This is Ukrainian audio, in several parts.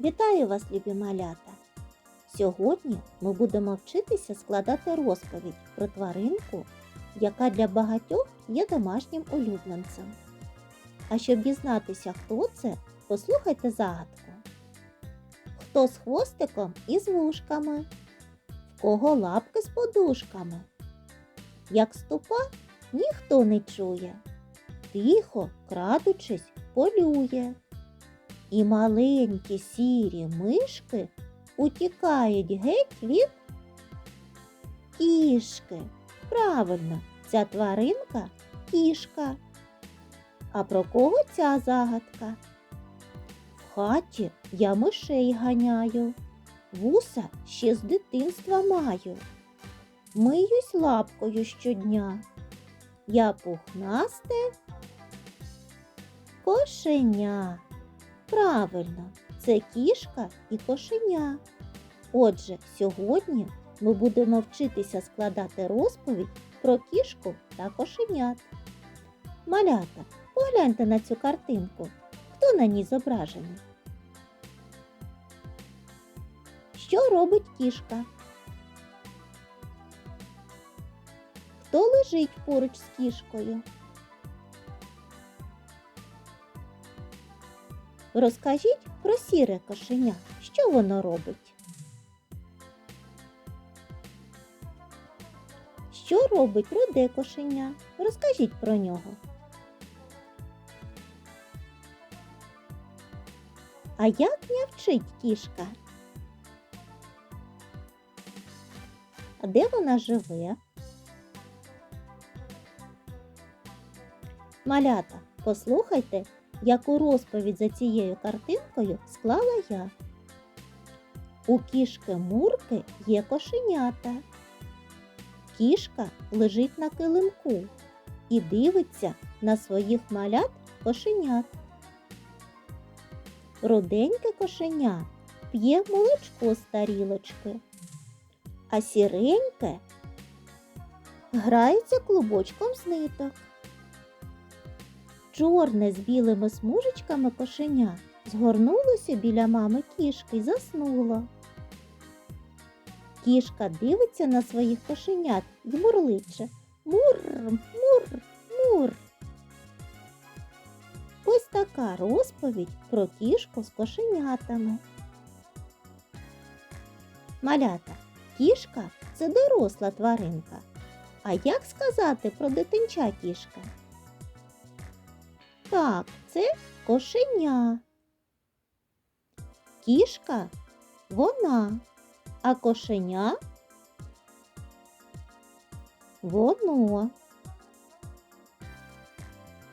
Вітаю вас, любі малята! Сьогодні ми будемо вчитися складати розповідь про тваринку, яка для багатьох є домашнім улюбленцем. А щоб дізнатися, хто це, послухайте загадку. Хто з хвостиком і з вушками? В кого лапки з подушками? Як ступа, ніхто не чує. Тихо, крадучись, полює. І маленькі сірі мишки утікають геть від кішки. Правильно, ця тваринка кішка. А про кого ця загадка? В хаті я мишей ганяю, вуса ще з дитинства маю. Миюсь лапкою щодня. Я пухнасте кошеня. Правильно, це кішка і кошеня. Отже, сьогодні ми будемо вчитися складати розповідь про кішку та кошенят. Малята, погляньте на цю картинку. Хто на ній зображений? Що робить кішка? Хто лежить поруч з кішкою? Розкажіть про сіре кошеня. Що воно робить? Що робить руде кошеня? Розкажіть про нього. А як нявчить кішка? А де вона живе? Малята, послухайте, яку розповідь за цією картинкою склала я. У кішки Мурки є кошенята. Кішка лежить на килимку і дивиться на своїх малят кошенят. Руденьке кошеня п'є молочко з тарілочки, а сіреньке грається клубочком з ниток. Чорне з білими смужечками кошеня згорнулося біля мами кішки й заснуло. Кішка дивиться на своїх кошенят й мурличе. Мур, мур, мур. Ось така розповідь про кішку з кошенятами. Малята, кішка це доросла тваринка. А як сказати про дитинча кішка? Так, це кошеня. Кішка вона, а кошеня воно.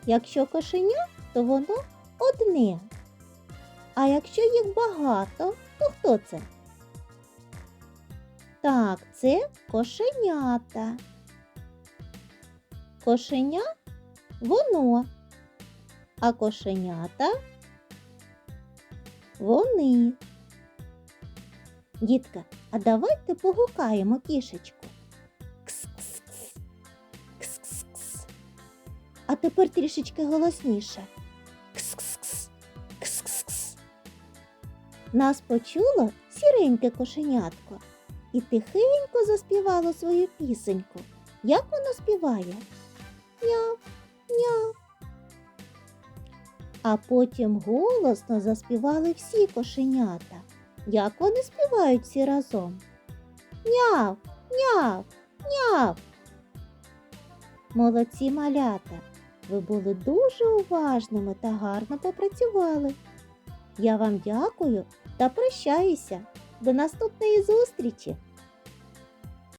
Якщо кошеня, то воно одне. А якщо їх багато, то хто це? Так, це кошенята. Кошеня воно а кошенята вони. Дітка, а давайте погукаємо кішечку. Кс-кс-кс. Кс-кс-кс. А тепер трішечки голосніше. Кс-кс-кс. Кс-кс-кс. Нас почуло сіреньке кошенятко і тихенько заспівало свою пісеньку. Як воно співає? Няв, няв. А потім голосно заспівали всі кошенята. Як вони співають всі разом? Няв, няв, няв. Молодці малята, ви були дуже уважними та гарно попрацювали. Я вам дякую та прощаюся. До наступної зустрічі!